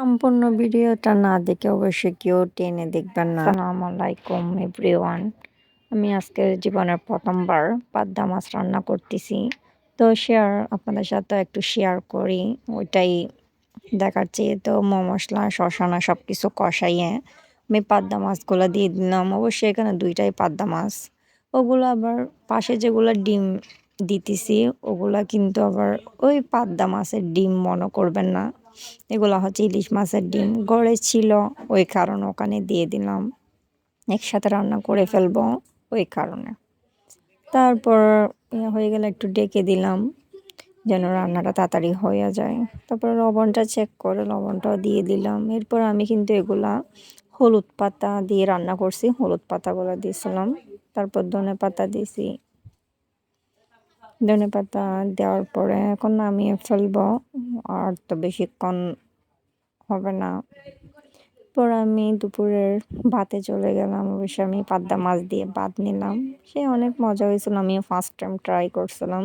সম্পূর্ণ ভিডিওটা না দেখে অবশ্যই কেউ টেনে দেখবেন না। আসসালামু আলাইকুম এভরিওয়ান আমি আজকে জীবনের প্রথমবার পাদ্দা মাছ রান্না করতেছি। তো শেয়ার আপনাদের সাথে একটু শেয়ার করি। ওইটাই দেখাচ্ছি তো মো মশলা, শশানা সব কিছু কষাইয়ে আমি পাদ্দা মাছগুলো দিয়ে দিলাম। অবশ্যই এখানে দুইটাই পাদ্দা মাছ। ওগুলো আবার পাশে যেগুলো ডিম দিতেছি, ওগুলা কিন্তু আবার ওই পাদ্দা মাছের ডিম মনে করবেন না। এগুলো হচ্ছে ইলিশ মাছের ডিম। গড়ে ছিল, ওই কারণে ওখানে দিয়ে দিলাম। একসাথে রান্না করে ফেলব, ওই কারণে। তারপর হয়ে গেলে একটু ডেকে দিলাম, যেন রান্নাটা তাড়াতাড়ি হয়ে যায়। তারপর লবণটা চেক করে লবণটাও দিয়ে দিলাম। এরপর আমি কিন্তু এগুলা হলুদ পাতা দিয়ে রান্না করছি, হলুদ পাতাগুলো দিয়েছিলাম। তারপর ধনে পাতা দিয়েছি। ধনে পাতা দেওয়ার পরে এখন নামিয়ে ফেলব। আর তো বেশিক্ষণ হবে না। পর আমি দুপুরের ভাতে চলে গেলাম, অবশ্য আমি পাদ্দা মাছ দিয়ে ভাত নিলাম। সে অনেক মজা হয়েছিল, আমিও ফার্স্ট টাইম ট্রাই করছিলাম।